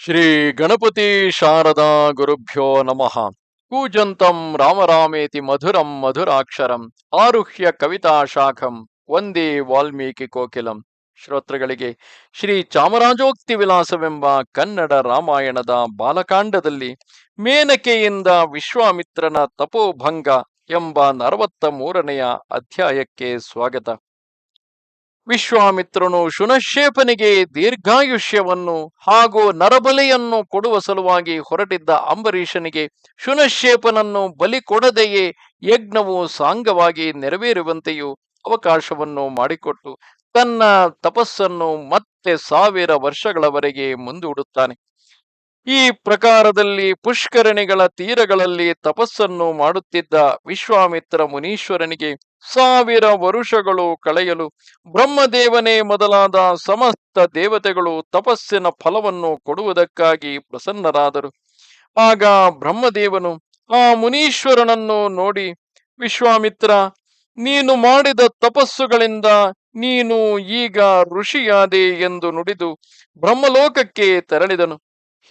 ಶ್ರೀ ಗಣಪತಿ ಶಾರದಾ ಗುರುಭ್ಯೋ ನಮಃ. ಕೂಜಂತಂ ರಾಮರಾಮೇತಿ ಮಧುರಂ ಮಧುರಾಕ್ಷರಂ ಆರುಹ್ಯ ಕವಿತಾ ಶಾಖಂ ಒಂದೇ ವಾಲ್ಮೀಕಿ ಕೋಕಿಲಂ. ಶ್ರೋತೃಗಳಿಗೆ ಶ್ರೀ ಚಾಮರಾಜೋಕ್ತಿ ವಿಲಾಸವೆಂಬ ಕನ್ನಡ ರಾಮಾಯಣದ ಬಾಲಕಾಂಡದಲ್ಲಿ ಮೇನಕೆಯಿಂದ ವಿಶ್ವಾಮಿತ್ರನ ತಪೋಭಂಗ ಎಂಬ ನಲವತ್ತ ಮೂರನೆಯ ಅಧ್ಯಾಯಕ್ಕೆ ಸ್ವಾಗತ. ವಿಶ್ವಾಮಿತ್ರನು ಶುನಶೇಪನಿಗೆ ದೀರ್ಘಾಯುಷ್ಯವನ್ನು ಹಾಗೂ ನರಬಲಿಯನ್ನು ಕೊಡುವ ಸಲುವಾಗಿ ಹೊರಟಿದ್ದ ಅಂಬರೀಷನಿಗೆ ಶುನಶೇಪನನ್ನು ಬಲಿ ಕೊಡದೆಯೇ ಯಜ್ಞವು ಸಾಂಗವಾಗಿ ನೆರವೇರುವಂತೆಯೂ ಅವಕಾಶವನ್ನು ಮಾಡಿಕೊಟ್ಟು ತನ್ನ ತಪಸ್ಸನ್ನು ಮತ್ತೆ ಸಾವಿರ ವರ್ಷಗಳವರೆಗೆ ಮುಂದೂಡುತ್ತಾನೆ. ಈ ಪ್ರಕಾರದಲ್ಲಿ ಪುಷ್ಕರಣಿಗಳ ತೀರಗಳಲ್ಲಿ ತಪಸ್ಸನ್ನು ಮಾಡುತ್ತಿದ್ದ ವಿಶ್ವಾಮಿತ್ರ ಮುನೀಶ್ವರನಿಗೆ ಸಾವಿರ ವರುಷಗಳು ಕಳೆಯಲು ಬ್ರಹ್ಮದೇವನೇ ಮೊದಲಾದ ಸಮಸ್ತ ದೇವತೆಗಳು ತಪಸ್ಸಿನ ಫಲವನ್ನು ಕೊಡುವುದಕ್ಕಾಗಿ ಪ್ರಸನ್ನರಾದರು. ಆಗ ಬ್ರಹ್ಮದೇವನು ಆ ಮುನೀಶ್ವರನನ್ನು ನೋಡಿ, ವಿಶ್ವಾಮಿತ್ರ, ನೀನು ಮಾಡಿದ ತಪಸ್ಸುಗಳಿಂದ ನೀನು ಈಗ ಋಷಿಯಾದೆ ಎಂದು ನುಡಿದು ಬ್ರಹ್ಮಲೋಕಕ್ಕೆ ತೆರಳಿದನು.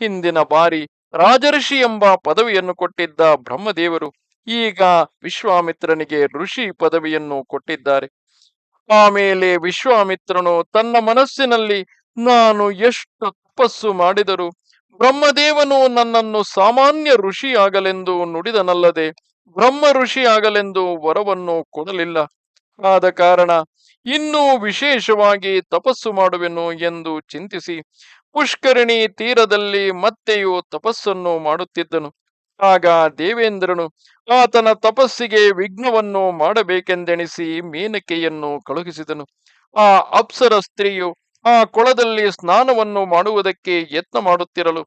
ಹಿಂದಿನ ಬಾರಿ ರಾಜಋಷಿ ಎಂಬ ಪದವಿಯನ್ನು ಕೊಟ್ಟಿದ್ದ ಬ್ರಹ್ಮದೇವರು ಈಗ ವಿಶ್ವಾಮಿತ್ರನಿಗೆ ಋಷಿ ಪದವಿಯನ್ನು ಕೊಟ್ಟಿದ್ದಾರೆ. ಆಮೇಲೆ ವಿಶ್ವಾಮಿತ್ರನು ತನ್ನ ಮನಸ್ಸಿನಲ್ಲಿ, ನಾನು ಎಷ್ಟು ತಪಸ್ಸು ಮಾಡಿದರು ಬ್ರಹ್ಮದೇವನು ನನ್ನನ್ನು ಸಾಮಾನ್ಯ ಋಷಿಯಾಗಲೆಂದು ನುಡಿದನಲ್ಲದೆ ಬ್ರಹ್ಮ ಋಷಿಯಾಗಲೆಂದು ವರವನ್ನು ಕೊಡಲಿಲ್ಲ. ಆದ ಕಾರಣ ಇನ್ನೂ ವಿಶೇಷವಾಗಿ ತಪಸ್ಸು ಮಾಡುವೆನು ಎಂದು ಚಿಂತಿಸಿ ಪುಷ್ಕರಣಿ ತೀರದಲ್ಲಿ ಮತ್ತೆಯೂ ತಪಸ್ಸನ್ನು ಮಾಡುತ್ತಿದ್ದನು. ಆಗ ದೇವೇಂದ್ರನು, ಆತನ ತಪಸ್ಸಿಗೆ ವಿಘ್ನವನ್ನು ಮಾಡಬೇಕೆಂದೆಣಿಸಿ ಮೇನಕೆಯನ್ನು ಕಳುಹಿಸಿದನು. ಆ ಅಪ್ಸರ ಸ್ತ್ರೀಯು ಆ ಕೊಳದಲ್ಲಿ ಸ್ನಾನವನ್ನು ಮಾಡುವುದಕ್ಕೆ ಯತ್ನ ಮಾಡುತ್ತಿರಲು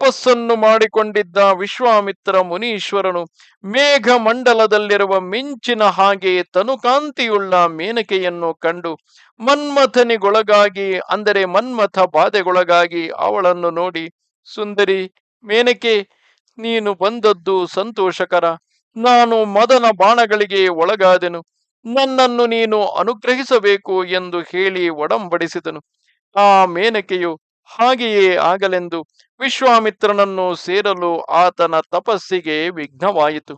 ತಪಸ್ಸನ್ನು ಮಾಡಿಕೊಂಡಿದ್ದ ವಿಶ್ವಾಮಿತ್ರ ಮುನೀಶ್ವರನು ಮೇಘ ಮಂಡಲದಲ್ಲಿರುವ ಮಿಂಚಿನ ಹಾಗೆ ತನುಕಾಂತಿಯುಳ್ಳ ಮೇನಕೆಯನ್ನು ಕಂಡು ಮನ್ಮಥನಿಗೊಳಗಾಗಿ, ಅಂದರೆ ಮನ್ಮಥ ಬಾಧೆಗೊಳಗಾಗಿ ಅವಳನ್ನು ನೋಡಿ, ಸುಂದರಿ, ಮೇನಕೆ, ನೀನು ಬಂದದ್ದು ಸಂತೋಷಕರ. ನಾನು ಮದನ ಬಾಣಗಳಿಗೆ ಒಳಗಾದೆನು. ನನ್ನನ್ನು ನೀನು ಅನುಗ್ರಹಿಸಬೇಕು ಎಂದು ಹೇಳಿ ಒಡಂಬಡಿಸಿದನು. ಆ ಮೇನಕೆಯು ಹಾಗೆಯೇ ಆಗಲೆಂದು ವಿಶ್ವಾಮಿತ್ರನನ್ನು ಸೇರಲು ಆತನ ತಪಸ್ಸಿಗೆ ವಿಘ್ನವಾಯಿತು.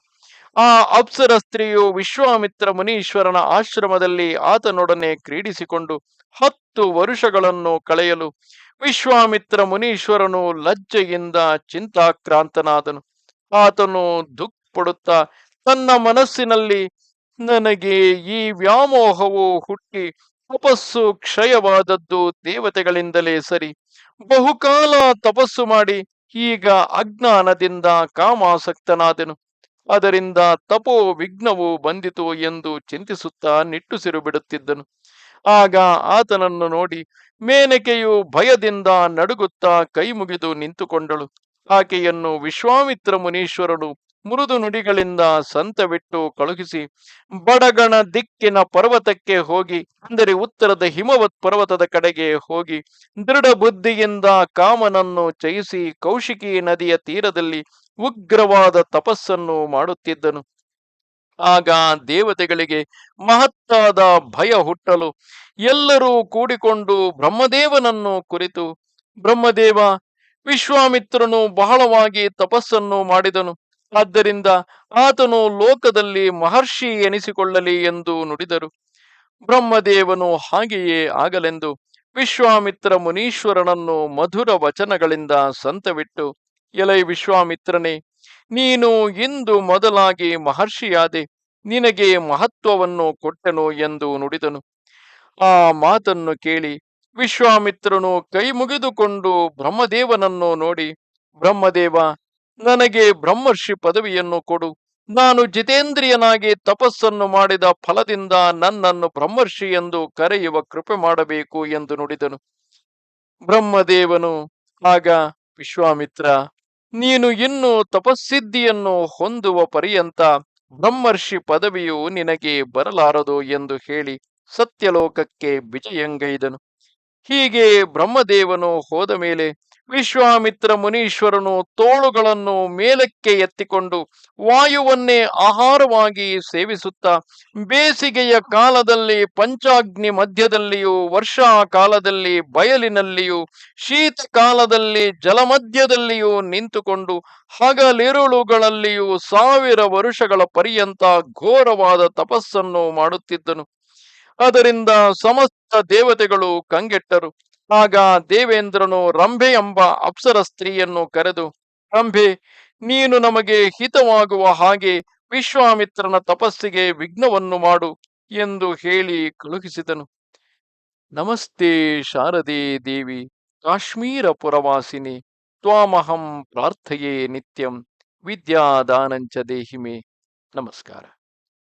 ಆ ಅಪ್ಸರ ಸ್ತ್ರೀಯು ವಿಶ್ವಾಮಿತ್ರ ಮುನೀಶ್ವರನ ಆಶ್ರಮದಲ್ಲಿ ಆತನೊಡನೆ ಕ್ರೀಡಿಸಿಕೊಂಡು ಹತ್ತು ವರುಷಗಳನ್ನು ಕಳೆಯಲು ವಿಶ್ವಾಮಿತ್ರ ಮುನೀಶ್ವರನು ಲಜ್ಜೆಯಿಂದ ಚಿಂತಾಕ್ರಾಂತನಾದನು. ಆತನು ದುಃಖಪಡುತ್ತಾ ತನ್ನ ಮನಸ್ಸಿನಲ್ಲಿ, ನನಗೆ ಈ ವ್ಯಾಮೋಹವು ಹುಟ್ಟಿ ತಪಸ್ಸು ಕ್ಷಯವಾದದ್ದು ದೇವತೆಗಳಿಂದಲೇ ಸರಿ. ಬಹುಕಾಲ ತಪಸ್ಸು ಮಾಡಿ ಈಗ ಅಜ್ಞಾನದಿಂದ ಕಾಮಾಸಕ್ತನಾದೆನು. ಅದರಿಂದ ತಪೋ ವಿಘ್ನವು ಬಂದಿತು ಎಂದು ಚಿಂತಿಸುತ್ತಾ ನಿಟ್ಟುಸಿರು ಬಿಡುತ್ತಿದ್ದನು. ಆಗ ಆತನನ್ನು ನೋಡಿ ಮೇನಕೆಯು ಭಯದಿಂದ ನಡುಗುತ್ತಾ ಕೈ ಮುಗಿದು ನಿಂತುಕೊಂಡಳು. ಆಕೆಯನ್ನು ವಿಶ್ವಾಮಿತ್ರ ಮುನೀಶ್ವರನು ಮೃದು ನುಡಿಗಳಿಂದ ಸಂತವಿಟ್ಟು ಕಳುಹಿಸಿ ಬಡಗಣ ದಿಕ್ಕಿನ ಪರ್ವತಕ್ಕೆ ಹೋಗಿ, ಅಂದರೆ ಉತ್ತರದ ಹಿಮವತ್ ಪರ್ವತದ ಕಡೆಗೆ ಹೋಗಿ, ದೃಢ ಬುದ್ಧಿಯಿಂದ ಕಾಮನನ್ನು ಜಯಿಸಿ ಕೌಶಿಕಿ ನದಿಯ ತೀರದಲ್ಲಿ ಉಗ್ರವಾದ ತಪಸ್ಸನ್ನು ಮಾಡುತ್ತಿದ್ದನು. ಆಗ ದೇವತೆಗಳಿಗೆ ಮಹತ್ತಾದ ಭಯ ಹುಟ್ಟಲು ಎಲ್ಲರೂ ಕೂಡಿಕೊಂಡು ಬ್ರಹ್ಮದೇವನನ್ನು ಕುರಿತು, ಬ್ರಹ್ಮದೇವ, ವಿಶ್ವಾಮಿತ್ರನು ಬಹಳವಾಗಿ ತಪಸ್ಸನ್ನು ಮಾಡಿದನು. ಆದ್ದರಿಂದ ಆತನು ಲೋಕದಲ್ಲಿ ಮಹರ್ಷಿ ಎನಿಸಿಕೊಳ್ಳಲಿ ಎಂದು ನುಡಿದರು. ಬ್ರಹ್ಮದೇವನು ಹಾಗೆಯೇ ಆಗಲೆಂದು ವಿಶ್ವಾಮಿತ್ರ ಮುನೀಶ್ವರನನ್ನು ಮಧುರ ವಚನಗಳಿಂದ ಸಂತವಿಟ್ಟು, ಎಲೈ ವಿಶ್ವಾಮಿತ್ರನೇ, ನೀನು ಇಂದು ಮೊದಲಾಗಿ ಮಹರ್ಷಿಯಾದೆ, ನಿನಗೆ ಮಹತ್ವವನ್ನು ಕೊಟ್ಟನು ಎಂದು ನುಡಿದನು. ಆ ಮಾತನ್ನು ಕೇಳಿ ವಿಶ್ವಾಮಿತ್ರನು ಕೈ ಮುಗಿದುಕೊಂಡು ಬ್ರಹ್ಮದೇವನನ್ನು ನೋಡಿ, ಬ್ರಹ್ಮದೇವ ನನಗೆ ಬ್ರಹ್ಮರ್ಷಿ ಪದವಿಯನ್ನು ಕೊಡು. ನಾನು ಜಿತೇಂದ್ರಿಯನಾಗಿ ತಪಸ್ಸನ್ನು ಮಾಡಿದ ಫಲದಿಂದ ನನ್ನನ್ನು ಬ್ರಹ್ಮರ್ಷಿ ಎಂದು ಕರೆಯುವ ಕೃಪೆ ಮಾಡಬೇಕು ಎಂದು ನುಡಿದನು. ಬ್ರಹ್ಮದೇವನು, ಆಗ ವಿಶ್ವಾಮಿತ್ರ, ನೀನು ಇನ್ನು ತಪಸ್ಸಿದ್ಧಿಯನ್ನು ಹೊಂದುವ ಪರ್ಯಂತ ಬ್ರಹ್ಮರ್ಷಿ ಪದವಿಯು ನಿನಗೆ ಬರಲಾರದು ಎಂದು ಹೇಳಿ ಸತ್ಯಲೋಕಕ್ಕೆ ವಿಜಯಂಗೈದನು. ಹೀಗೆ ಬ್ರಹ್ಮದೇವನು ಹೋದ ಮೇಲೆ ವಿಶ್ವಾಮಿತ್ರ ಮುನೀಶ್ವರನು ತೋಳುಗಳನ್ನು ಮೇಲಕ್ಕೆ ಎತ್ತಿಕೊಂಡು ವಾಯುವನ್ನೇ ಆಹಾರವಾಗಿ ಸೇವಿಸುತ್ತಾ ಬೇಸಿಗೆಯ ಕಾಲದಲ್ಲಿ ಪಂಚಾಗ್ನಿ ಮಧ್ಯದಲ್ಲಿಯೂ ವರ್ಷಾ ಕಾಲದಲ್ಲಿ ಬಯಲಿನಲ್ಲಿಯೂ ಶೀತ ಕಾಲದಲ್ಲಿ ಜಲಮಧ್ಯದಲ್ಲಿಯೂ ನಿಂತುಕೊಂಡು ಹಗಲಿರುಳುಗಳಲ್ಲಿಯೂ ಸಾವಿರ ವರುಷಗಳ ಪರ್ಯಂತ ಘೋರವಾದ ತಪಸ್ಸನ್ನು ಮಾಡುತ್ತಿದ್ದನು. ಅದರಿಂದ ಸಮಸ್ತ ದೇವತೆಗಳು ಕಂಗೆಟ್ಟರು. ಆಗ ದೇವೇಂದ್ರನು, ರಂಭೆ ಎಂಬ ಅಪ್ಸರ ಸ್ತ್ರೀಯನ್ನು ಕರೆದು, ರಂಭೆ, ನೀನು ನಮಗೆ ಹಿತವಾಗುವ ಹಾಗೆ ವಿಶ್ವಾಮಿತ್ರನ ತಪಸ್ಸಿಗೆ ವಿಘ್ನವನ್ನು ಮಾಡು ಎಂದು ಹೇಳಿ ಕಳುಹಿಸಿದನು. ನಮಸ್ತೆ ಶಾರದೆ ದೇವಿ, ಕಾಶ್ಮೀರ ಪುರವಾಸಿನಿ, ತ್ವಾಮಹಂ ಪ್ರಾರ್ಥಯೇ ನಿತ್ಯಂ, ವಿದ್ಯಾದಾನಂಚ ದೇಹಿಮೆ. ನಮಸ್ಕಾರ.